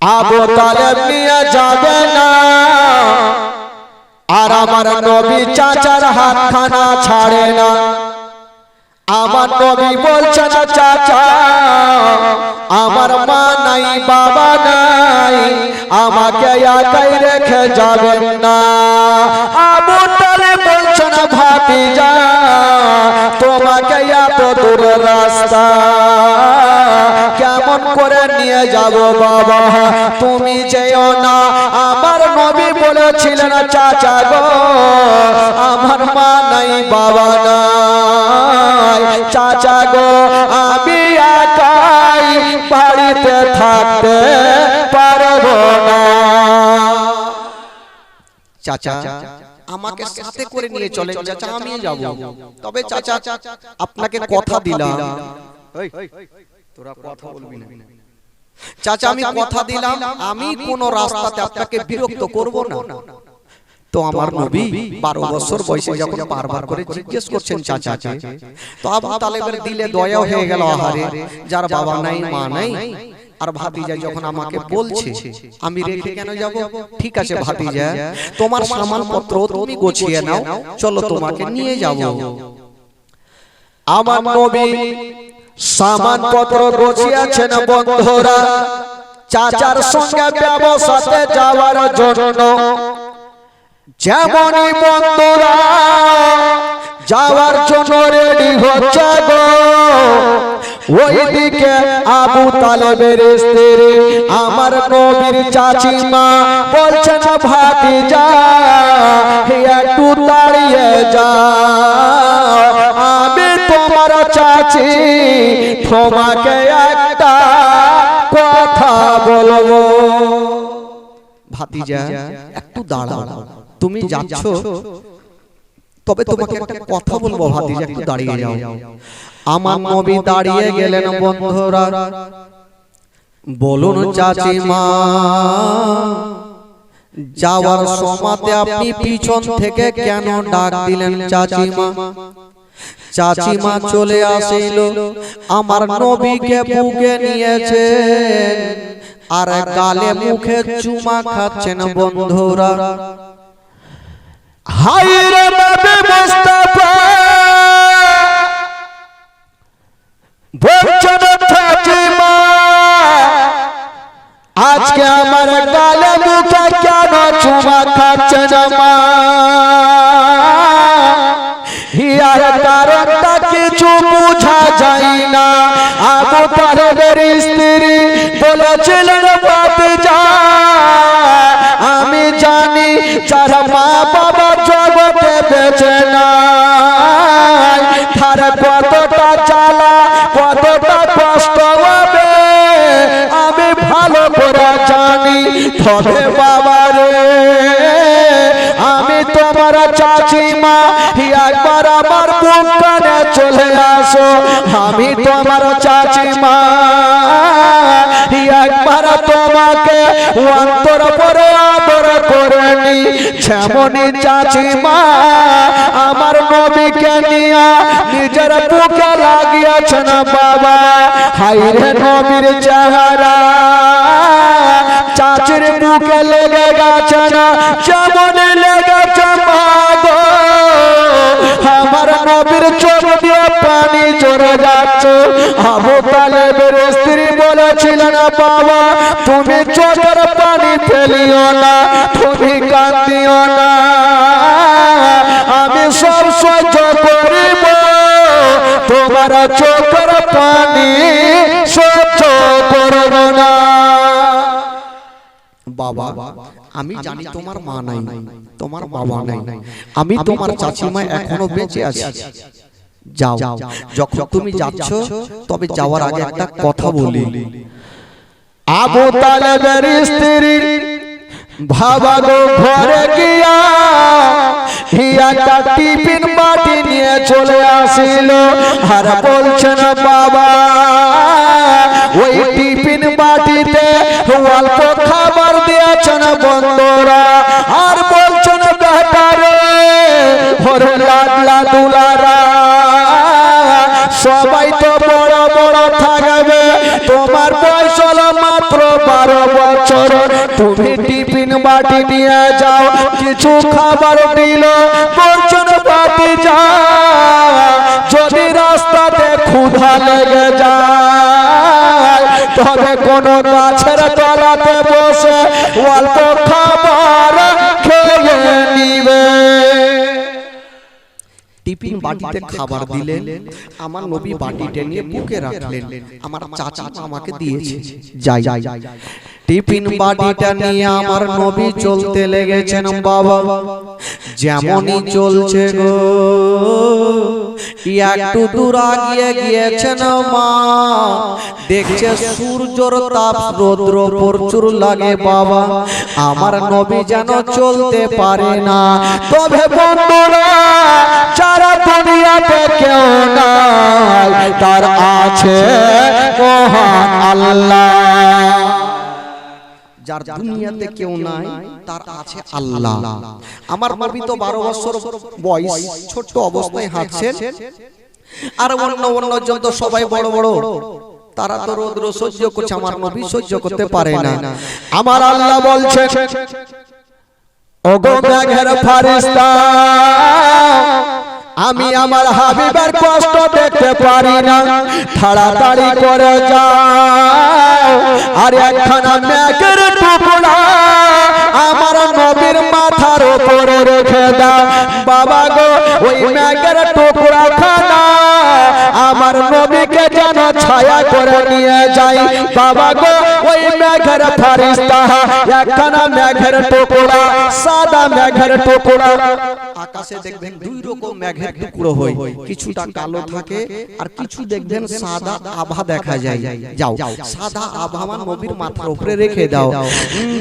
আবু তালেব নিয়ে যাবে না। আর আমার নবী চাচার হাতখানা ছাড়ে না। আমার নবী বলছে না চাচা আমার মা নাই বাবা নাই আমাকে একাই রেখে যাবেন না। আবু তালে বলছে না ভাতিজা তোমাকে এত দূর রাস্তা। কেমন করে নিয়ে যাব বাবা? তুমি যেও না। আমার নবী বলেছিলেন, চাচা গো, আমার মা নাই, বাবা নাই। চাচা গো, আমি একাই বাড়িতে থাকতে পারব না। চাচা আমাকে সাথে করে নিয়ে চলে চাচা আমি যাব। তবে চাচা আপনাকে কথা দিলাম। তোরা কথা বলবি না। চাচা আমি কথা দিলাম আমি কোন রাস্তাতে আপনাকে বিরক্ত করব না। তো আমার নবী বারো বছর বয়সে যখন বারবার করে জিজ্ঞেস করছেন চাচাকে তো আবু তালেবের দিলে দয়া হয়ে গেল আহারে। যার বাবা নাই মা নাই। আর ভাতিজা যখন আমাকে বলছে আমি রেখে কেন যাব? ঠিক আছে ভাতিজা তোমার সামান পত্র তুমি গোছিয়ে নাও চলো তোমাকে নিয়ে যাব। আমার নবী সামান পত্র গোছিয়েছেন বন্ধুরা। চাচার সঙ্গে ব্যবসাতে যাওয়ার জন্য। যেমনই বন্ধুরা যাওয়ার জন্য রেডি হচ্ছে গো। ওইদিকে আবু তালেবের স্ত্রী আমার নবীর চাচিমা বলছে না ভাতি যা একটু দাঁড়িয়ে যা আমি তোমার চাচি তোমাকে একটা কথা বলব। ভাতিজা একটু দাঁড়াও। তুমি যাচ্ছ? তবে তোমাকে একটা কথা বলব ভাতিজা একটু দাঁড়িয়ে যাও। আমার নবী দাঁড়িয়ে গেলেন বন্ধুরা। বলুন চাচিমা যাওয়ার সময়তে আপনি পিছন থেকে কেন ডাক দিলেন চাচিমা চাচিমা চলে আসিল। আমার নবীকে বুকে নিয়েছে আর গালে মুখে চুমা খাচ্ছেন বন্ধুরা। হাই রে নবী তবে বাবা রে, আমি তোমার চাচিমা, একবার আমার বুকানে চলে আসো। আমি তোমার চাচিমা, একবার তোমাকে অন্তর পরে আদর করে নি। যেমনই চাচিমা আমার নবীকে নিয়া নিজের বুকে লাগিয়েছেন বাবা। হাইরে নবীর চেহারা চাচির বুকে লেগে গেছে না যেমন লেগেছে মাগো আমার নবীর চোখ দিয়ে পানি চড়ে যাচ্ছে। আবু তালেবের স্ত্রী বলেছিলেন, বাবা, তুমি চোখের পানি ফেলিও না, তুমি কান্দিও না। আমি সব সহ্য করিব। তোমার চোখের পানি সহ্য করব না। বাবা আমি জানি তোমার মা নাই তোমার বাবা নাই। আমি তোমার চাচিমা এখনও বেঁচে আছি। যাও যখন তুমি যাচ্ছ তবে যাওয়ার আগে একটা কথা বলি। আবু তালেবের স্ত্রী ভাবা গো ঘরে গিয়া একটা টিফিন বাটি নিয়ে চলে আসিল। আর বলছেন বাবা ওই টিফিন বাটিতে অল্প খাবার দিয়েছেন বন্ধুরা, আর বেটারে ওরে লাডলা দুলারা সবাই তো বড় বড় থাকবে। তোমার বয়স হলো মাত্র বারো বছর। তুমি টিফিন বাটি নিয়ে যাও, কিছু খাবার দিল। বলছেন বাটি যা। যদি রাস্তাতে ক্ষুধা লেগে যায়। তবে কোন গাছের তলাতে বসে অল্প খাবার খেয়ে নিবে। টিফিন বাটিতে খাবার দিলেন আমার নবী বাটিটা নিয়ে বুকে রাখলেন। আমার চাচা আমাকে দিয়েছে। যাই টিফিন বাটিটা নিয়ে আমার নবী চলতে লেগেছেন বাবা। যেমনই চলছে গো। একটু দূর আগিয়ে গিয়েছেন মা। দেখছে সূর্যর তাপ রৌদ্র প্রচুর লাগে বাবা। আমার নবী যেন চলতে পারে না। তবে বন্ধুরা যারা দুনিয়াতে কেউ নাই। তার আছে মহান আল্লাহ। যার দুনিয়াতে কেউ নাই তার আছে আল্লাহ। আমার নবী তো বারো বছর বয়স ছোট্ট অবস্থায় হাঁটছেন। আর অন্য অন্য জন তো সবাই বড় বড় তারা তো রৌদ্র সহ্য করছে আমার নবী সহ্য করতে পারে না। আমার আল্লাহ বলছে আমি আমার হাবিবের কষ্ট দেখতে পারি না। তাড়াতাড়ি করে যাও। আর একখানা মেঘের টুকরা আমার নবীর মাথার উপরে রেখে দাও। বাবা গো, ওই মেঘের টুকরা খানা আমার নবীকে যেন ছায়া করে নিয়ে যাই। বাবা গো, ওই মেঘের ফারিস্তা একখানা মেঘের টুকরা সাদা মেঘের টুকরা আকাশে দেখবেন দুই রকম মেঘের টুকরো হয় কিছুটা কালো থাকে আর কিছু দেখবেন সাদা আভা দেখা যায় যাও সাদা আভা আমার নবীর মাথার উপরে রেখে দাও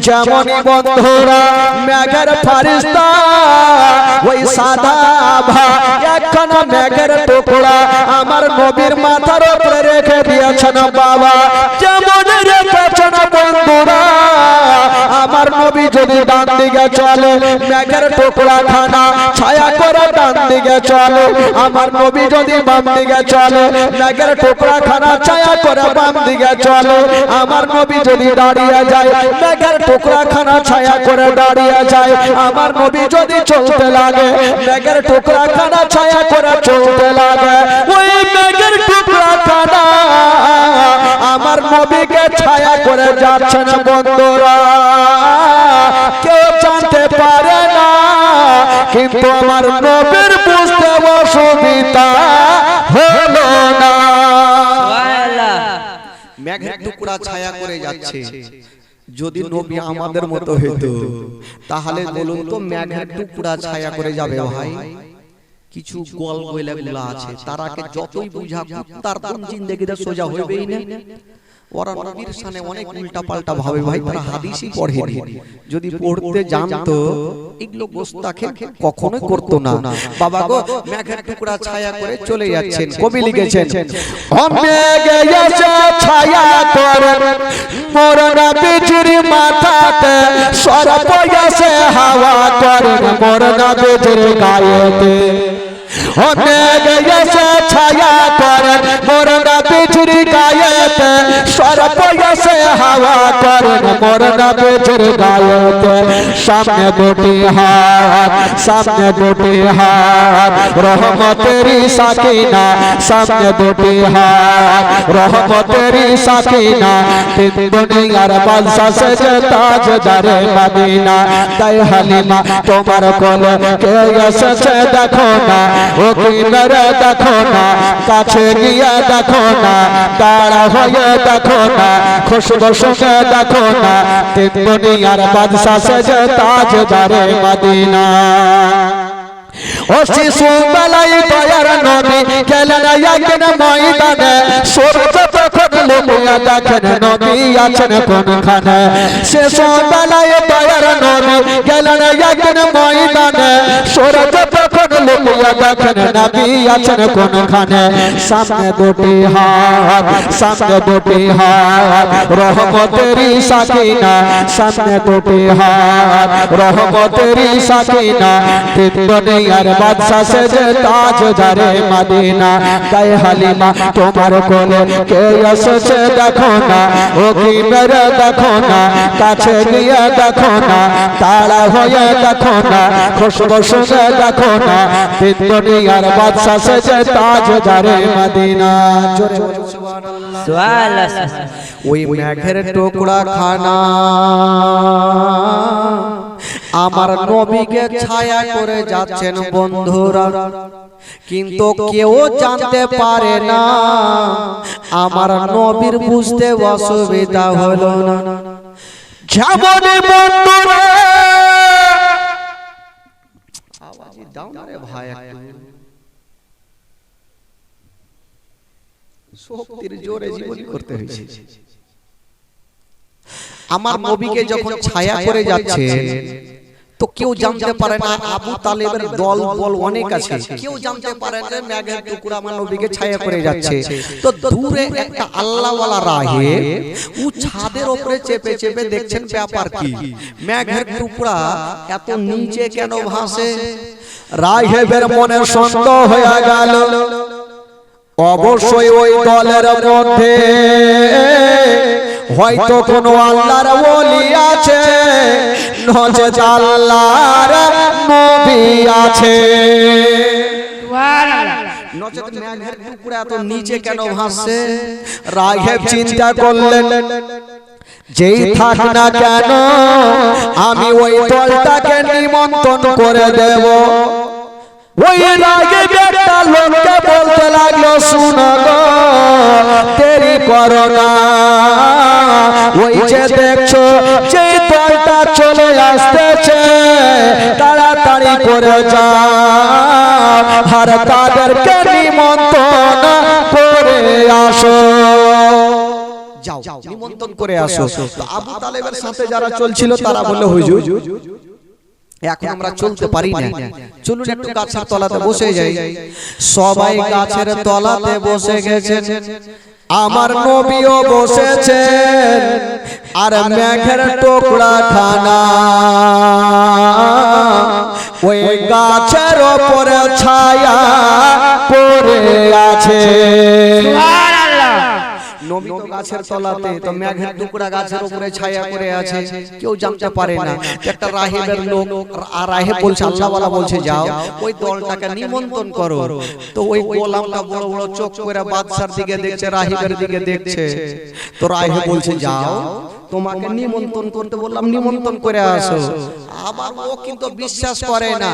যেমনই বন্ধুরা মেঘের ফারিস্তা ওই সাদা আভা একখানা মেঘের টুকরা আমার নবীর মাথার উপরে যদি ডান দিকে চলে, মেঘের টুকরা খানা ছায়া করে ডান দিকে চলে। আমার নবী যদি বাম দিকে চলে, মেঘের টুকরা খানা ছায়া করে বাম দিকে চলে। আমার নবী যদি দাঁড়িয়ে যায়, মেঘের টুকরা খানা ছায়া করে দাঁড়িয়ে যায়। আমার নবী যদি চলতে লাগে, মেঘের টুকরা খানা ছায়া করে চলতে লাগে। ওই মেঘের টুকরা খানা আমার নবীকে ছায়া করে যাচ্ছেন বন্ধুরা। কেউ জানতে পারে না কিন্তু আমার নবীর বুঝতে অসুবিধা হলো না। মেঘের টুকরা ছায়া করে যাচ্ছে। যদি নবী আমাদের মতো হইতো তাহলে বলুন তো মেঘের টুকরা ছায়া করে যাবে ভাই? কিছু গলগুলা আছে। তারাকে যতই বুঝা তার কোন জিন্দেগিতে সোজা হইবেই না। ওরা নবীর সামনে অনেক উল্টা পাল্টা ভাবে ভাই তারা হাদিসই পড়ে যদি পড়তে জানতো এগুলো গোস্তাখে কখনো করতো না বাবা গো মেঘের টুকরা ছায়া করে চলে যাচ্ছেন কবি লিখেছেন মেঘে এসে ছায়া করে মোরনা বিজুরি মাথাতে সরপ এসে হাওয়া করে মোরনা বিজুরি গায়েতে অনেক এসে ছায়া করে মোরনা বিজুরি গায়েতে সরপ এসে হাওয়া করে মোরনা বিজুরি গায়েতে। সামনে দুটি হাত, সামনে দুটি হাত রহমতেরি সাকিনা, সামনে দুটি হাত রহমতেরি সাকিনা। তিন দুনিয়ার বাদশা সেজে তাজদারে মদিনা। তাই হালিমা, তোমার কোলে কে এসেছে দেখো না ও কিনারে দেখো না, কাছে গিয়ে দেখো না দাঁড়া হয়ে দেখো না খুশব সঙ্গে দেখো না তিন দুনিয়ার বাদশা সেজে তাজদারে মদিনা। ও শিশু বেলায় দয়ার নবী গেলেন একদিন ময়দানে সূর্য তখন লুকিয়ে দেখেন নবী আছেন কোনখানে শিশু বেলায় দয়ার নবী গেলেন একদিন ময়দানে সূর্য তখন লুকিয়ে দেখেন নবী আছেন কোনখানে সামনে দুটি হাত সামনে দুটি হাত রহমতেরি সাকিনা সামনে দুটি হাত রহমতেরি সাকিনা তিন দুনিয়ার বাদশা সেজে তাজদারে মদিনা। গায়ে হালিমা তোমার কোলে কে এসেছে দেখো না। ও কি মেরে দেখো না কাছে গিয়ে দেখো না। তাড়া হয়ে দেখো না খুশবু শুনে দেখো না। তিন দুনিয়ার বাদশা সেজে তাজদারে মদিনা। জোরে বলো সুবহানাল্লাহ। সুবহানাল্লাহ। ওই মেঘের টুকরা খানা। আমার নবীকে ছায়া করে যাচ্ছেন বন্ধুরা। কিন্তু কেউ জানতে পারে না। আমার নবীর বুঝতে অসুবিধা হলো না। যেমন বন্ধুরা। আওয়াজই দাও না রে ভাই একটু। শক্তির জোরে জীবনী করতে হয়েছে। আমার নবীকে যখন ছায়া করে যাচ্ছে তো কেউ জানতে পারে না আবু তালেবের দল বল অনেক আছে। কেউ জানতে পারে না মেঘের টুকরা আমার নবীকে ছায়া করে যাচ্ছে। তো দূরে একটা আল্লাহওয়ালা রাহে ও ছাদের উপরে চেপে চেপে দেখছেন ব্যাপার কি? মেঘের টুকরা এত নিচে কেন ভাসে? রাহেবের মনে সন্দেহ হয়ে গেল। অবশ্যই ওই দলের মধ্যে হয়তো কোন আল্লাহর ওলি আছে। আল্লাহর নবী আছে। নচেত মেঘের টুকরা এত নিচে কেন ভাসছে? রাহেব চিন্তা করলেন যেই থাক না কেন আমি ওই দলটাকে নিমন্ত্রণ করে দেব। ওই রাগে একটা লোককে বলতে লাগল শুনো গো করো না। ওই যে দেখছ চলে আসতেছে, তাড়াতাড়ি করে যাও। আর তাদেরকে নিমন্ত্রণ করে আসো। যাও, নিমন্ত্রণ করে আসো। আবু তালেবের সাথে যারা চলছিল, তারা বলল, হুজুর, এখন আমরা চলতে পারি না। চলুন একটু গাছের তলাতে বসে যাই। সবাই গাছের তলাতে বসে গেছেন। আমার নবীও বসেছেন আর মেঘের টুকরা খানা ওই গাছের ওপরে ছায়া পড়ে আছে। নবী তো গাছের তলাতে তো মেঘের টুকরা গাছের উপরে ছায়া করে আছে। কেউ জানতে পারে না। একটা রাহেবের লোক আর রাহেব বলছে আল্লাহওয়ালা বলছে যাও। ওই দলটাকে নিমন্ত্রণ করো। তো ওই গোলামটা বড় বড় চোখ করে বাদশার দিকে দেখছে রাহেবের দিকে দেখছে। তো রাহেব বলছে যাও। তোমাকে নিমন্ত্রণ করতে বললাম নিমন্ত্রণ করে আসো। আবার ও কিন্তু বিশ্বাস করে না।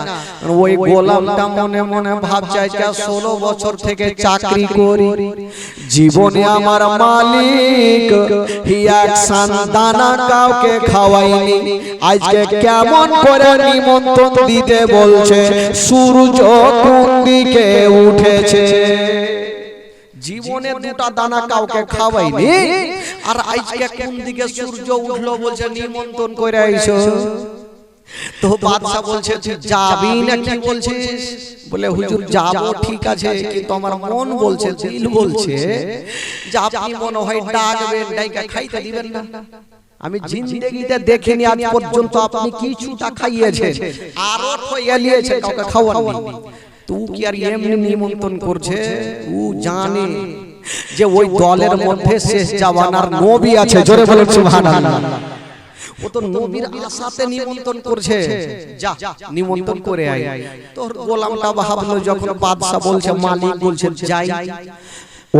ওই গোলামটা মনে মনে ভাবছে আজকে ষোলো বছর থেকে চাকরি করি। জীবনে আমার মালিক এক দানা কাউকে খাওয়াইনি। আজকে কেমন করে নিমন্ত্রণ দিতে বলছে? সূর্য কোন দিকে উঠেছে? জীবনে দুটা দানা কাউকে খাওয়াইনি? আর আজকে কোন দিকে সূর্য উঠল বলছে নিমন্ত্রণ করে আইছো তো বাদশা বলছে তুই যাবি না কি বলছিস? বলে হুজুর যাব ঠিক আছে কিন্তু আমার মন বলছে দিল বলছে যে আপনি মনে হয় ডাকবেন ডাইকা খাইতে দিবেন না। আমি জিন্দেগিতে দেখিনি আজ পর্যন্ত আপনি কিছুটা খাইয়েছেন? আরও ঠইয়ালিয়েছেন কাউকে খাওয়াননি। তু কি আর এমনি নিমন্ত্রণ করছে ও জানে যে ওই দলের মধ্যে শেষ জাওয়ানার নবী আছে জোরে বলেন সুবহানাল্লাহ ও তো নবীর আশাতে নিমন্ত্রণ করছে। যা নিমন্ত্রণ করে আয়। তোর গোলামটা ভাবলো যখন বাদশা বলছে মালিক বলছে যাই।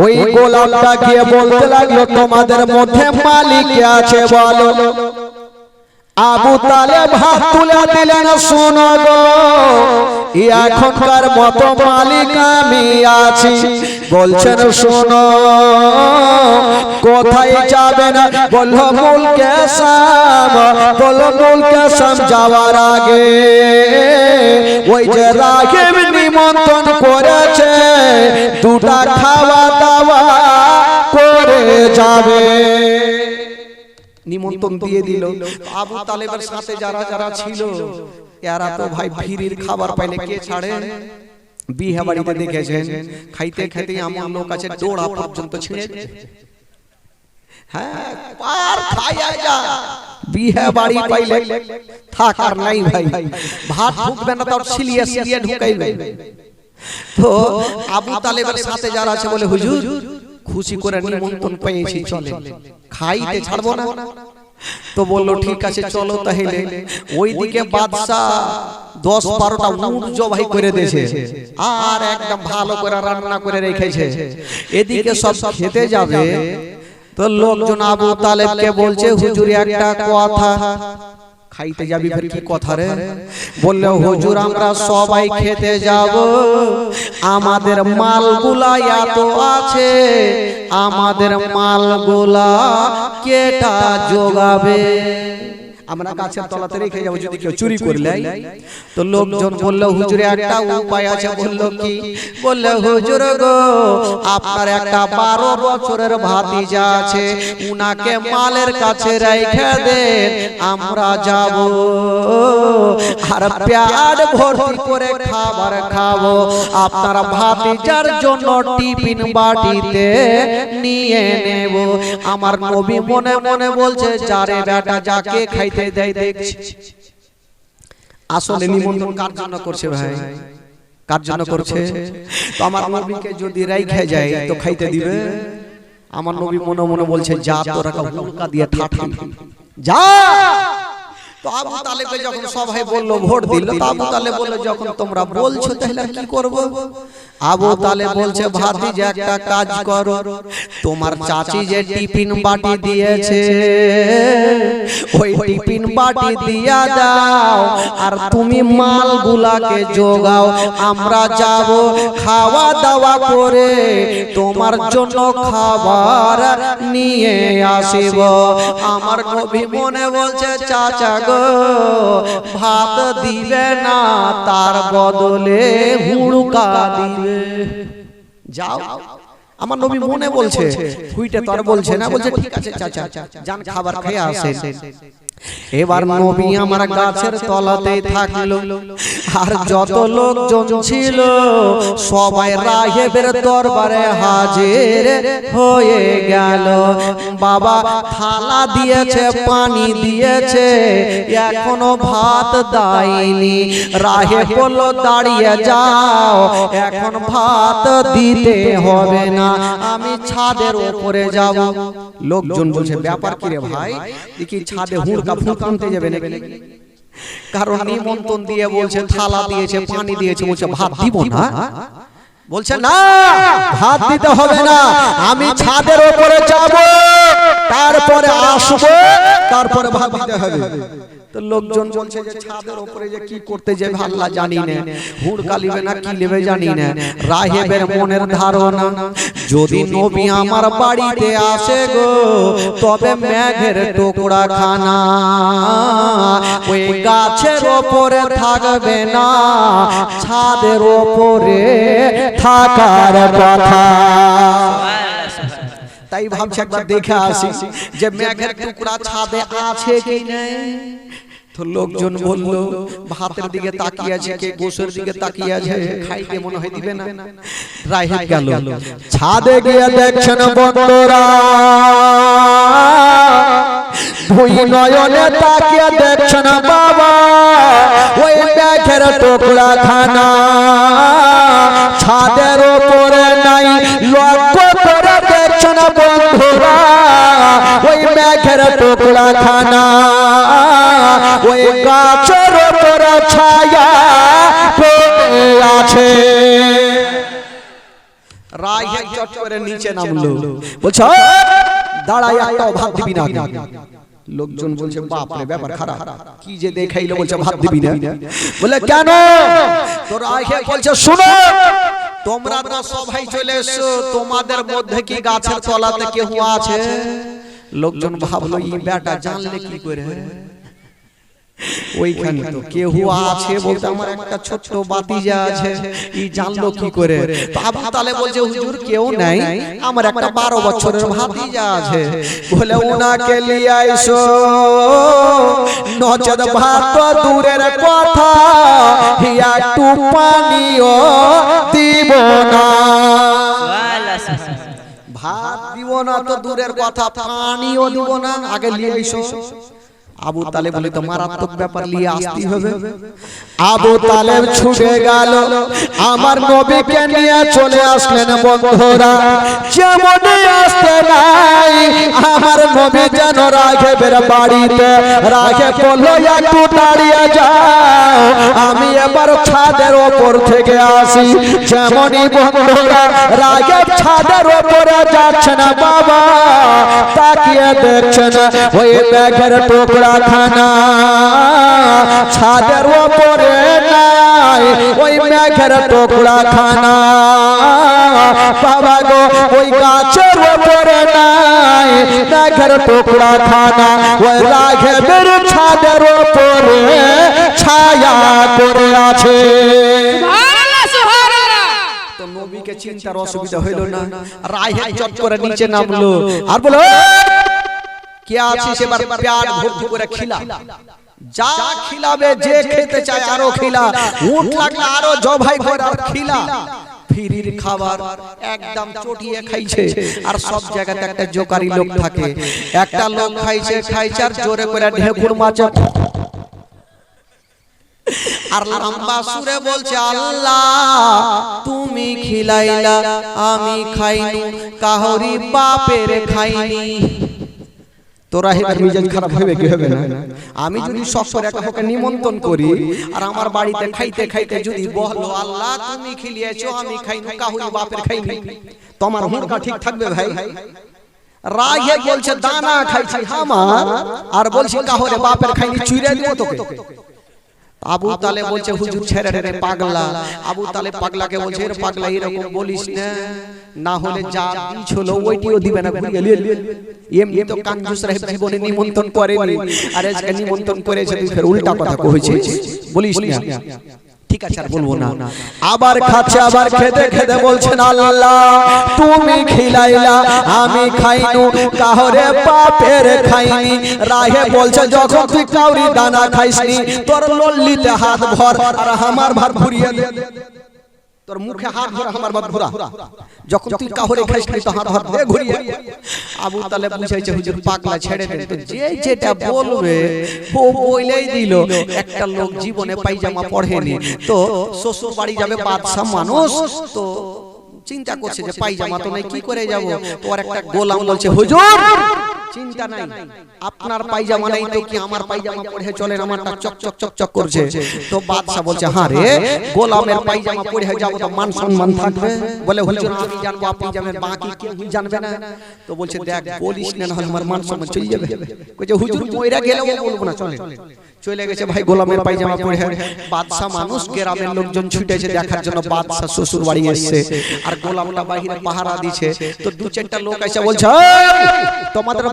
ওই গোলামটা গিয়ে বলতে লাগল তোমাদের মধ্যে মালিক আছে বলো। আবু তালেব হাত তুলে দিলেন শোনো গো। এখনকার মতো মালিক আমি আছি। বলছেন শোনো কোথায় যাবেন বলল মুলকে সাম। বলল মুলকে সাম যাওয়ার আগে ওই যে রাগেব নিমন্ত্রণ করেছে দুটা খাওয়া দাওয়া করে যাবে। নিমন্ত্রণ দিয়ে দিল। আবু তালেবের সাথে যারা যারা ছিল এরা তো ভাই ফিরির খাবার পাইলে কে ছাড়ে? বিয়ে বাড়িতে দেখেছেন? খাইতে খাইতে আমার লোক আছে ডোড়া পর্যন্ত ছিঁড়ে হ্যাঁ আর খাইয়া যা। বিয়ে বাড়ি পাইলে থাক আর নাই ভাই। ভাত ঢুকবে না তার সিলিয়ে সিলিয়ে ঢুকাইবে। তো আবু তালেবের সাথে যারা আছে বলে হুজুর খুশি করে নিমন্ত্রণ পেয়েছি চলে খাইতে ছাড়বো না। তো বলল ঠিক আছে চলো তাহলে। ওইদিকে বাদশাহ দশ বারোটা উট জবাই করে দিয়েছে। আর একদম ভালো করে রান্না করে রেখেছে। এদিকে সব খেতে যাবে। তো লোকজন আবু তালেবকে বলছে হুজুর একটা কথা। খাইতে যাবি ফের কি কথা রে বললে হুজুর আমরা সবাই খেতে যাব। আমাদের মালগুলা এত আছে। আমাদের মালগুলা কেটা যোগাবে? আমরা গাছের তলাতে রেখে যাব যদি কেউ চুরি করলে। তো লোকজন বলল হুজুরে একটা উপায় আছে। বলল কি? বললে হুজুর গো আপনার একটা বারো বছরের ভাতিজা আছে। উনাকে মালের কাছে রেখে দেন। আমরা যাব। আর পেট ভর্তি করে খাবার খাব। আপনার ভাতিজার জন্য টিফিন বাটিতে নিয়ে নেব। আমার নবী মনে মনে বলছে যারে বেটা যাকে খাইতে দেয় দেখছি আসলে নিমন্ত্রণ কার জন্য করছে ভাই? কার জন্য করছে? তো আমার নবীকে যদি রাইখে যায় তো খাইতে দিবে? আমার নবী মনে মনে বলছে যা তোরা হুলকা দিয়ে ঠাঠা যা! তো আবু তালেবকে যখন সবাই বলল ভোট দিল। আবু তালেব বলল যখন তোমরা বলছো তাহলে কি করব? আবু তালেব বলছে ভাতি যে একটা কাজ করো। তোমার চাচি যে টিফিন বাটি দিয়েছে ওই টিফিন বাটি দিয়া দাও। আর তুমি মালগুলাকে যোগাও। আমরা যাব খাওয়া দাওয়া করে। তোমার জন্য খাবার নিয়ে আসিব। আমার নবী মনে বলছে চাচা গো ভাত দিবে না তার বদলে হুড়কা দিবে যাও। আমার নবী মনে বলছে হুইটে তো আর বলছে না বলছে ঠিক আছে চাচা যান খাবার খেয়ে আসেন। এবার নবী আমার গাছের তলাতে থাকল। আর যত লোকজন ছিল সবাই রাহেবের দরবারে হাজির হয়ে গেল। বাবা থালা দিয়েছে পানি দিয়েছে এখনও ভাত দেয়নি রাহে বলল দাঁড়িয়ে যাও এখন ভাত দিতে হবে না। আমি ছাদের উপরে যাব। লোকজন বলছে ব্যাপার কি রে ভাই? দেখি ছাদে আনতে যাবে নাকি? কারণ নিমন্ত্রণ দিয়ে বলছে থালা দিয়েছে পানি দিয়েছে বলছে ভাত দিব না? বলছে না ভাত দিতে হবে না। আমি ছাদের উপরে যাব। তারপরে আসব। তারপরে ভাত দিতে হবে। লোকজন বলছে যে ছাদের উপরে যে কি করতে যে আল্লাহ জানি না হুড়কা লিবে না কি লিবে জানি না, রাহেবের মনের ধারণা, যদি নবী আমার বাড়িতে আসে গো, তবে মেঘের টুকরা খানা ওই গাছের ওপরে থাকবে না, ছাদের ওপরে থাকার কথা। তাই ভাবছি একবার দেখে আসি যে মেঘের টুকরা ছাদে আছে কি নেই। তো লোকজন বলল ভাতের দিকে তাকিয়ে আছে কে? গোসের দিকে তাকিয়ে আছে খাইতে মনে হয় দিবে না। রাহিত গেল। ছাদে গিয়ে দেখছেন বন্ধুরা দুই নয়নে তাকিয়ে দেখছেন বাবা। ওই ব্যাঘের টুকরা খানা। ছাদের ওপরে নাই লক্ষ্য করে দেখছেন বন্ধুরা। ওই ব্যাঘের টুকরা খানা, ওই গাছের ওপরে ছায়া আছে। রাহিত চট করে নিচে নামলো। বলছো দাঁড়াই একটা ভাত দিবি না লোকজন বলছে, বাপ রে, ব্যাপার খারাপ। কি যে দেখাইলো বলছে ভাত দিবি না। বলে, কেন? তোর আগে বলছে, শুনো, তোমরা তো সবাই চলে এসছো। তোমাদের মধ্যে কি গাছের তলাতে কেউ আছে? লোকজন ভাবলো এই বেটা জানলে কি করে? ওইখানে তো কেউ আছে বলতে আমার একটা ছোট্ট বাতিজা আছে ই জানলো কি করে? তো আবু তালে বলছে হুজুর কেউ নাই আমার একটা বারো বছরের ভাতিজা আছে বলে উনাকে লিয়ে আইসো। নচদ ভাত দূরের কথা একটু পানিও দিব না। ভাত দিব না তো দূরের কথা পানিও দিব না আগে নিয়ে আবু তালে বলে তো মারাত্মক ব্যাপার নিয়ে আসতেই হবে। আবু তালেব ছুটে গেল। আমার নবীকে নিয়ে চলে আসলেন বন্ধুরা। যেমন আসতে নাই আমার নবী যেন রাঘবের বাড়িতে রাঘে বলল একটু দাঁড়িয়ে যাও। আমি এবার ছাদের ওপর থেকে আসি। যেমনই বন্ধুরা রাঘব ছাদের ওপরে যাচ্ছে না বাবা। তাকিয়ে দেখছে না ওই ব্যাগের টুকরা খানা ছাদের ওপরে নাই ওই মেঘের টুকরা খানা বাবা গো ওই গাছের ওপরে নাই মেঘের টুকরা খানা ওই রাঘবের ছাদের ওপরে ছায়া করে আছে। নবীকে চিন্তার অসুবিধা হইল না। রাহে চট করে নিচে নামলো। আর বলো কে আছিস এবার প্যাট ভর্তি করে খিলা যা খিলাবে যে খেতে চায় আরও খিলা উঠ লাগলে আরও জবাই করে খিলা ফিরির খাবার একদম চটিয়ে খাইছে আর সব জায়গাতে একটা জোকারি লোক থাকে একটা লোক খাইছে খাইছে আর জোরে করে ঢেকুর মাছে আর লম্বা সুরে বলছে আল্লাহ তুমি খিলাইলা আমি খাইনি কাহরি বাপের খাইনি তোরা হেবার মিজাজ খারাপ হবে কি হবে না? আমি যদি করে একটা নিমন্ত্রণ করি আর আমার বাড়িতে খাইতে খাইতে যদি বলো আল্লাহ তুমি খিলিয়েছো আমি কাহুরি বাপের খাইনি। তোমার হুড়কা ঠিক থাকবে ভাই। রাগে বলছে দানা খাইছি আমার আর বলছি কাহরে বাপের খাইনি চুইরে দিব তোকে। আবু তালে বলছে হুজুর ছেড়ে রে পাগলা। আবু তালে পাগলাকে বলছে এর পাগলা এরকম বলিস না। না। হলে যা কিছু হলো ওইটিও দিবে না। ঘুরে লিয়ে। এমনি তো কাঞ্জুস সাহেব জীবনে নিমন্ত্রণ করেনি। আর আজকে নিমন্ত্রণ করেছে তুই ফের উল্টা কথা কইছিস বলিস না। ঠিক আছে আর বলব না। আবার খাচ্ছে আবার খেতে খেতে বলছেন আল্লাহ তুমি খিলাইলা আমি খাইনু কাহরে পাপের খাইনি। রাহে বলছে যখন তুই কাউরি দানা খাইসনি তোর লল্লিতে হাত ভর আর আমার ভার ভুরিয়ে দে। তোর মুখে হাত ধরে আমার ঘোরা যখন তুই কাহরে খাইস নি তো হাত হাত দে ঘুরিয়ে। আবু তালে বুঝাইছে হুজুর পাগলা ছেড়ে তো যে যেটা বলবে ও বইলেই দিল একটা লোক জীবনে পায়জামা পড়েনি। তো শ্বশুর বাড়ি যাবে বাদশা মানুষ। তো চিন্তা করছে যে পায়জামা তো নাই কি করে যাব? তো আর একটা গোলাম বলছে হুজুর! চিন্তা নাই। আপনার পায়জামা নাই তো কি আমার পায়জামা পরে চলেন আমারটা চক চক চক চক করছে। তো বাদশা বলছে হ্যাঁ রে গোলামের পায়জামা পরে যাব তো মান সম্মান থাকবে? বলে হুজুর আমি জানব আপনি জানেন বাকি কেউ জানবে না। তো বলছে দেখ বলিস না নাহলে আমার মান সম্মান চলে যাবে। কইছে হুজুর মইরা গেলেও বলব না চলে। চলে। গেছে ভাই গোলামের পায়জামা পরে বাদশা মানুষ গ্রামের লোকজন ছুটেছে দেখার জন্য বাদশা শ্বশুর বাড়ি এসেছে আর গোলামটা বাহিরে পাহারা দিছে তো দু চারটা লোক এসে বলছে "এই, তোমাদের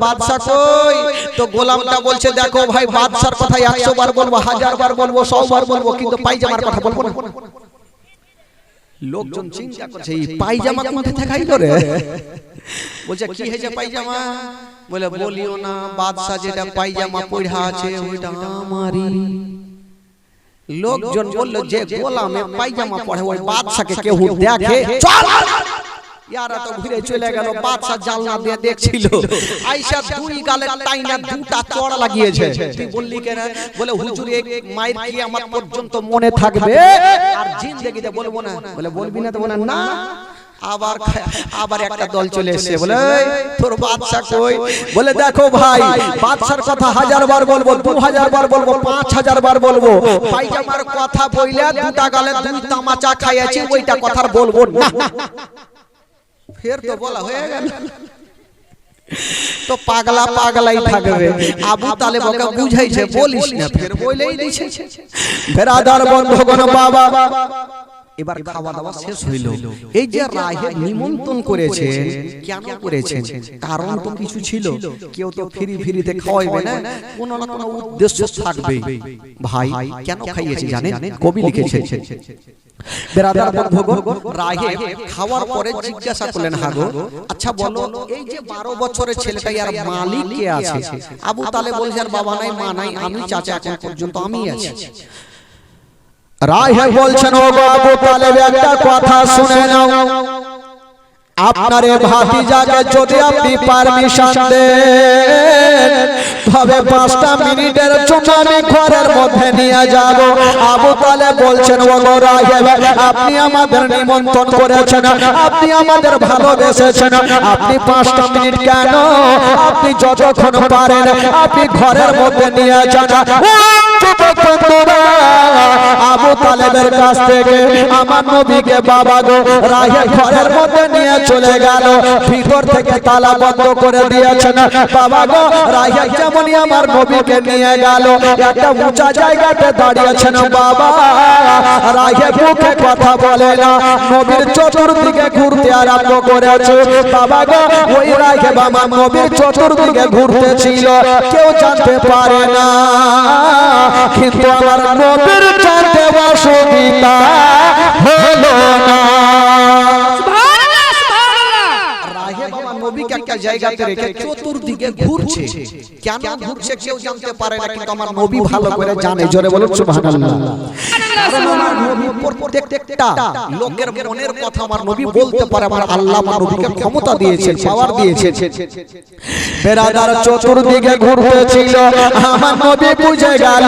লোকজন চিন্তা করছে, এই পায়জামা কোথা থেকে আইলো বলছে, কি হয়েছে পায়জামা বলে, বলিও না বাদশা বলল, যে গোলামে পায়জামা পড়ে ওই বাদশাকে কেউ দেখে, চল! ইয়ারা তো ঘুরে চলে গেল বাদশা জালনা দিয়ে দেখছিল। দুই গালে টাইনা দুটা চড় লাগিয়েছে। তুই বললি কেন? বলে হুজুর এক মায়ের কি আমার পর্যন্ত মনে থাকবে? আর জিন্দেগিতে বলব না। বলে বলবি না তো বলে না। আবার আবার একটা দল চলে এসেছে। বলে তোর বাদশা কই? বলে দেখো ভাই বাদশার কথা হাজার বার বলব দু হাজার বার বলব পাঁচ হাজার বার বলব। পাইজামার কথা বইলে দুটা গালে দুই তামাচা খাইয়াছি ওইটা কথা আর বলব না। ফের তো বলা হয়ে গেল। তো পাগলা পাগলাই থাকবে। আবু তালেব ওকে বুঝাইছে বলিস না ফের বইলেই দিছে ফেরাদার বন্ধগণ বাবা। এবার খাওয়া দাওয়া শেষ হইল। এই যে রাহে নিমন্ত্রণ করেছেন কেন করেছেন? কারণ তো কিছু ছিল। কেউ তো ফ্রি ফ্রিতে খাওয়াইবে না। কোনো না কোনো উদ্দেশ্য থাকবে। ভাই কেন খাইয়েছে জানেন? কবি লিখেছে। বেরাদার বন্ধুগণ রাহে খাওয়ার পরে জিজ্ঞাসা করলেন হাগো আচ্ছা বলো এই যে বারো বছরের ছেলেটাই আর মালিক কে আছে? আবু তালে বলছে আর বাবা নাই মা নাই আমি চাচা এখন পর্যন্ত আমি আছি। রাহে বলছেন ও আবু তালেব একটা কথা শুনে নাও। আপনার এ ভাতিজাকে যদি আপনি পারমিশন দেন তবে পাঁচটা মিনিটের জন্য আমি ঘরের মধ্যে নিয়ে যাব। আবু তালে বলছেন আপনি আমাদের নিমন্ত্রণ করেছেন আপনি আমাদের ভালোবেসেছেন। আপনি পাঁচটা মিনিট কেন? আপনি যতক্ষণ পারেন আপনি ঘরের মধ্যে নিয়ে যান। আবু তালেবের কাছ থেকে আমার নবীকে বাবা গো রাহে ঘরের মধ্যে নিয়ে চলে গেল। ভিতর থেকে তালা বন্ধ করে দিয়েছেন। বাবা গো রাহে যেমনই আমার নবীকে নিয়ে গেল, একটা উঁচা জায়গাতে দাঁড়িয়েছেন বাবা। রাহে মুখে কথা বলে না, নবীর চতুর্দিকে ঘুরতে আরম্ভ করেছে। বাবা গো, ওই রাহে বাবা নবীর চতুর্দিকে ঘুরতে ছিল, কেউ জানতে পারে না। কিন্তু আমার নবীর জানতে অসুবিধা হলো না। Vamos একটা জায়গাতে রেখে চতুর্দিকে ঘুরছে। কেন ঘুরছে কেউ জানতে পারে না কিন্তু আমার নবী ভালো করে জানে। জোরে বলুন সুবহানাল্লাহ। কারণ আমার নবী প্রত্যেকটা লোকের মনের কথা আমার নবী বলতে পারে। আমার আল্লাহ আমার নবীকে ক্ষমতা দিয়েছেন পাওয়ার দিয়েছেন। বেরাদার চতুর্দিকে ঘুরতেছিল আমার নবী বুঝে গেল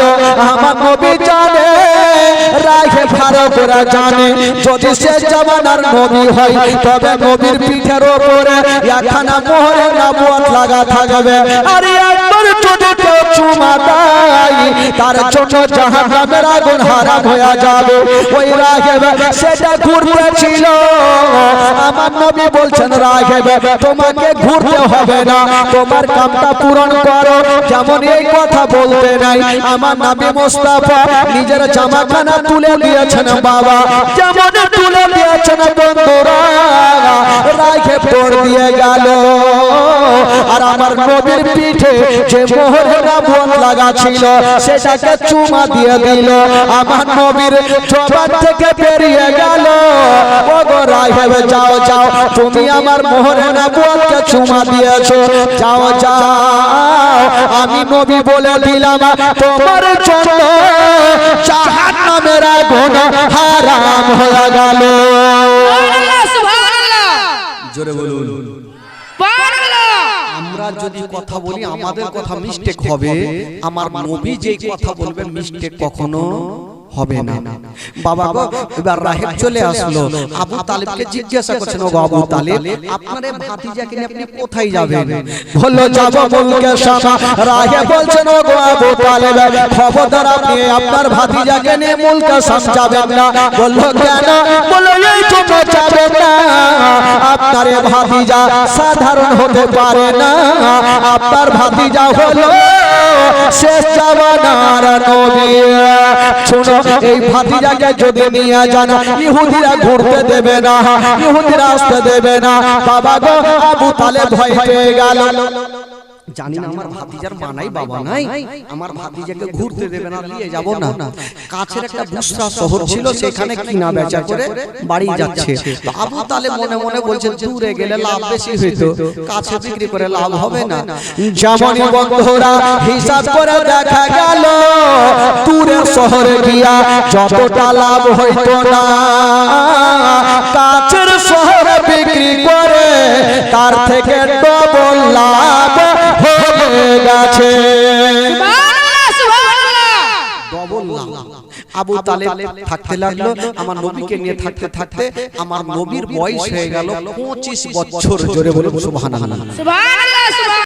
আমার নবী জানে। রাখে ভালো করে জানে। যদি সে জমানার নবী হয় তবে নবীর পিঠের ওপরে একখানা মোহরে নাবুয়াত লাগা থাকবে। আর তোমাকে ঘুরতে হবে না, তোমার কামটা পূরণ করো। যেমন এই কথা বলতে নাই। আমার নাবি মোস্তাফা নিজের জামাখানা তুলে দিয়েছেন, বাবা, যেমন তুলে দিয়েছেন দিয়ে গেল। আর আমার নবীর পিঠে যে মোহরেরা বোন লাগা ছিল সেটাকে চুমা দিয়ে দিল। আমার নবীর জবান থেকে বেরিয়ে গেল। রাহেব যাও যাও তুমি আমার মোহরেরা বোনকে চুমা দিয়েছ। যাও যাও আমি নবী বলে দিলাম তোমার জন্য জাহান্নামের আগুন হারাম হয়ে গেল। জোরে বলুন। যদি কথা বলি আমাদের কথা মিস্টেক হবে। আমার নবী যেই কথা বলবেন মিস্টেক কখনো হবে না। বাবা গো এবার রাহেব চলে আসলো। আবু তালেবকে জিজ্ঞাসা করছেন ও আবু তালেব আপনার ভাতিজাকে নিয়ে আপনি কোথায় যাবেন? বলল যাব মুলকে শামা রাহে বলছেন ও আবু তালেব খবরদার আপনি আপনার ভাতিজাকে নিয়ে মুলকে শাম যাবেন না। বলল কেন? বলল এই জন্য যাবেন না। আপনার ভাতিজা সাধারণ হতে পারে না। আপনার ভাতিজা হলো শেষ জামানার নবী। শুনো এই ভাতিজাকে যদি নিয়ে যান, ইহুদিরা ঘুরতে দেবে না, ইহুদিরা আসতে দেবে না। বাবা গো, আবু তালে ভয় পেয়ে গেল। জানি না আমার ভাতিজার মা নাই বাবা নাই। আমার ভাতিজাকে ঘুরতে দেবে না নিয়ে যাব না। কাছের একটা বুসরা শহর ছিল সেখানে কিনা বেচা করে বাড়ি যাচ্ছে। আবু তালে মনে মনে বলছেন দূরে গেলে লাভ বেশি হইতো। কাছে বিক্রি করে লাভ হবে না। যেমনই বন্ধুরা হিসাব করে দেখা গেল। দূরের শহরে গিয়া যতটা লাভ হইতো না কাছের শহরে বিক্রি করে তার থেকে ডবল লাভ হয়ে গেছে আবু তালেব থাকতে লাগল আমার নবীকে নিয়ে থাকতে থাকতে আমার নবীর বয়স হয়ে গেল পঁচিশ বছর। জোরে বলে সুবহানাল্লাহ। সুবহানাল্লাহ সুবহানাল্লাহ।